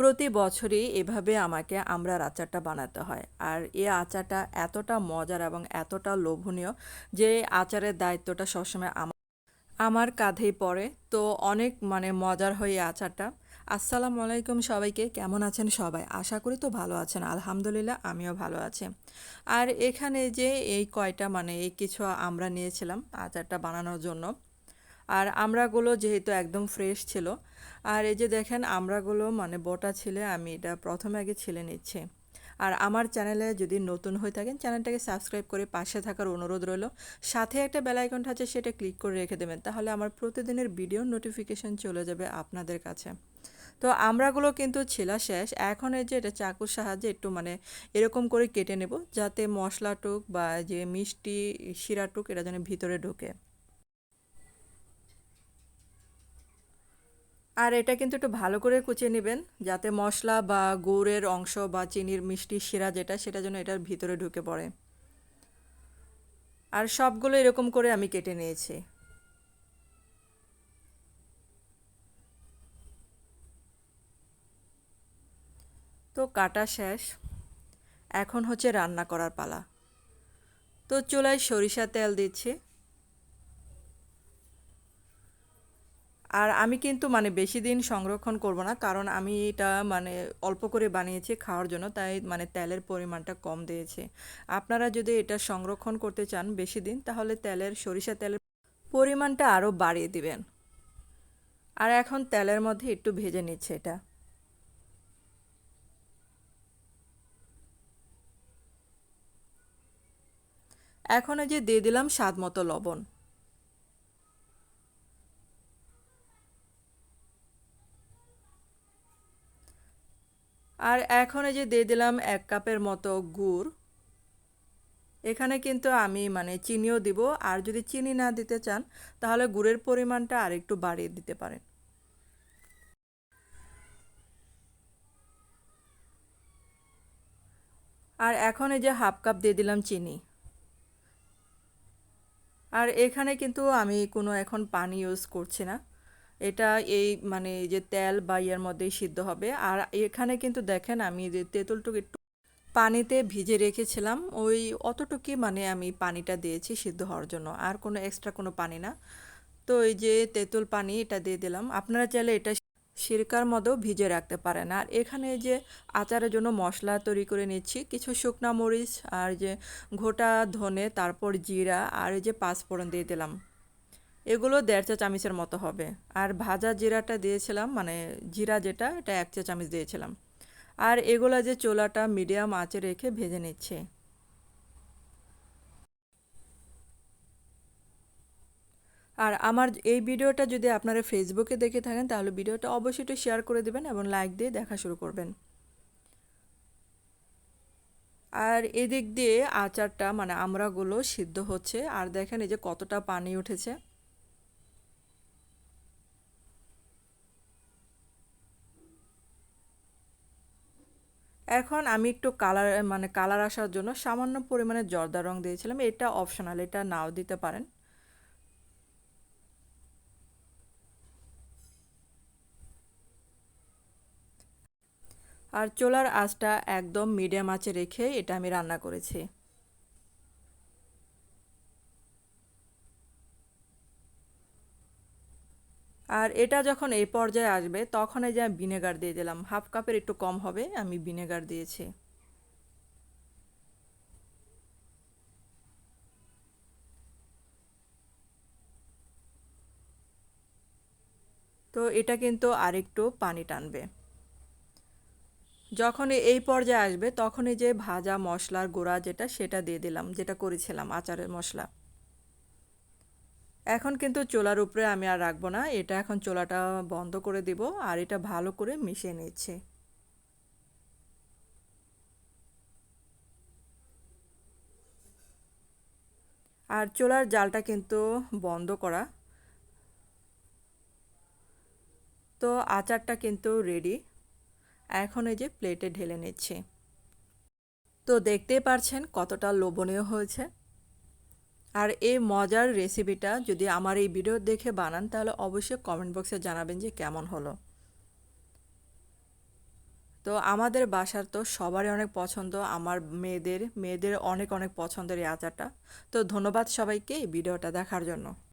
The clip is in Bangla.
প্রতি বছরই এভাবে আমাকে আমড়ার আচারটা বানাতে হয়। আর এই আচারটা এতটা মজার এবং এতটা লোভনীয় যে আচারের দায়িত্বটা সবসময় আমার আমার কাঁধেই পড়ে। তো অনেক মানে মজার হয় এই আচারটা। আসসালামু আলাইকুম সবাইকে, কেমন আছেন সবাই? আশা করি তো ভালো আছেন, আলহামদুলিল্লাহ আমিও ভালো আছি। আর এখানে যে এই কয়টা মানে এই কিছু আমরা নিয়েছিলাম আচারটা বানানোর জন্য আর আমড়াগুলো যেহেতু একদম ফ্রেশ ছিল, আর এই যে দেখেন আমড়াগুলো মানে বোটা ছিলে, আমি এটা প্রথমে আগে ছিলে নিচ্ছি। আর আমার চ্যানেলে যদি নতুন হয়ে থাকেন, চ্যানেলটাকে সাবস্ক্রাইব করে পাশে থাকার অনুরোধ রইল। সাথে একটা বেল আইকনটা আছে, সেটা ক্লিক করে রেখে দেবেন, তাহলে আমার প্রতিদিনের ভিডিও নোটিফিকেশন চলে যাবে আপনাদের কাছে। তো আমরাগুলো কিন্তু ছিলা শেষ, এখন এই যে এটা চাকুর সাহায্যে একটু মানে এরকম করে কেটে নেব, যাতে মশলাটুক বা যে মিষ্টি শিরাটুক এটা যেন ভিতরে ঢোকে। আর এটা কিন্তু একটু ভালো করে কুচিয়ে নেবেন, যাতে মশলা বা গুড়ের অংশ বা চিনির মিষ্টি শিরা যেটা, সেটা যেন এটার ভিতরে ঢুকে পড়ে। আর সবগুলো এরকম করে আমি কেটে নিয়েছি। তো কাটা শেষ। এখন হচ্ছে রান্না করার পালা। তো চুলায় সরিষা তেল দিচ্ছি। আর আমি কিন্তু মানে বেশি দিন সংরক্ষণ করব না, কারণ আমি এটা মানে অল্প করে বানিয়েছি খাওয়ার জন্য, তাই মানে তেলের পরিমাণটা কম দিয়েছি। আপনারা যদি এটা সংরক্ষণ করতে চান বেশি দিন, তাহলে তেলের সরিষা তেলের পরিমাণটা আরও বাড়িয়ে দিবেন। আর এখন তেলের মধ্যে একটু ভেজে নিচ্ছে এটা। এখন যে দিয়ে দিলাম স্বাদ মতো লবণ। আর এখন এই যে দিয়ে দিলাম এক কাপের মতো গুড়। এখানে কিন্তু আমি মানে চিনিও দিব, আর যদি চিনি না দিতে চান, তাহলে গুড়ের পরিমাণটা আর একটু বাড়িয়ে দিতে পারেন। আর এখন এই যে হাফ কাপ দিয়ে দিলাম চিনি। আর এখানে কিন্তু আমি কোনো এখন পানি ইউজ করছি না। এটা এই মানে যে তেল বা ইয়ের মধ্যেই সিদ্ধ হবে। আর এখানে কিন্তু দেখেন আমি যে তেঁতুলটুকু একটু পানিতে ভিজে রেখেছিলাম, ওই অতটুকুই মানে আমি পানিটা দিয়েছি সিদ্ধ হওয়ার জন্য, আর কোনো এক্সট্রা কোনো পানি না। তো এই যে তেঁতুল পানি এটা দিয়ে দিলাম। আপনারা চাইলে এটা সিরকার মতো ভিজে রাখতে পারেন। আর এখানে যে আচারের জন্য মশলা তৈরি করে নিচ্ছি, কিছু শুকনা মরিচ আর যে ঘোটা ধনে, তারপর জিরা আর এই যে পাঁচফোড়ন দিয়ে দিলাম। এগুলো দেড় চা চামিচের মতো হবে। আর ভাজা জিরাটা দিয়েছিলাম মানে জিরা যেটা, এটা এক চা চামিচ দিয়েছিলাম। আর এগুলো যে চোলাটা মিডিয়াম আঁচে রেখে ভেজে নিচ্ছে। আর আমার এই ভিডিওটা যদি আপনারা ফেসবুকে দেখে থাকেন, তাহলে ভিডিওটা অবশ্যই একটু শেয়ার করে দেবেন এবং লাইক দিয়ে দেখা শুরু করবেন। আর এদিক দিয়ে আচারটা মানে আমরাগুলো সিদ্ধ হচ্ছে। আর দেখেন এই যে কতটা পানি উঠেছে। এখন আমি একটু কালার মানে কালার আসার জন্য সামান্য পরিমাণে জর্দা রং দিয়েছিলাম। এটা অপশনাল এটা নাও দিতে পারেন। আর চোলার আঁচটা একদম মিডিয়াম আঁচে রেখে এটা আমি রান্না করেছি। আর এটা যখন এই পর্যায়ে আসবে, তখন এই যে আমি ভিনেগার দিয়ে দিলাম। হাফ কাপের একটু কম হবে, আমি ভিনেগার দিয়েছি। তো এটা কিন্তু আরেকটু পানি টানবে। যখন এই পর্যায়ে আসবে তখন এই যে ভাজা মশলার গোড়া যেটা, সেটা দিয়ে দিলাম, যেটা করেছিলাম, আচারের মশলা। এখন কিন্তু চোলার উপরে আমি আর রাখব না। এটা এখন চোলাটা বন্ধ করে দিব আর এটা ভালো করে মিশিয়ে নিচ্ছে। আর চোলার জালটা কিন্তু বন্ধ করা। তো আচারটা কিন্তু রেডি এখন এই যে প্লেটে ঢেলে নিচ্ছি। তো দেখতেই পারছেন কতটা লোভনীয় হয়েছে। আর এই মজার রেসিপিটা যদি আমার এই ভিডিও দেখে বানান, তাহলে অবশ্যই কমেন্ট বক্সে জানাবেন যে কেমন হলো। তো আমাদের বাসার তো সবারই অনেক পছন্দ, আমার মেয়েদের মেয়েদের অনেক অনেক পছন্দের এই আচারটা। তো ধন্যবাদ সবাইকে এই ভিডিওটা দেখার জন্য।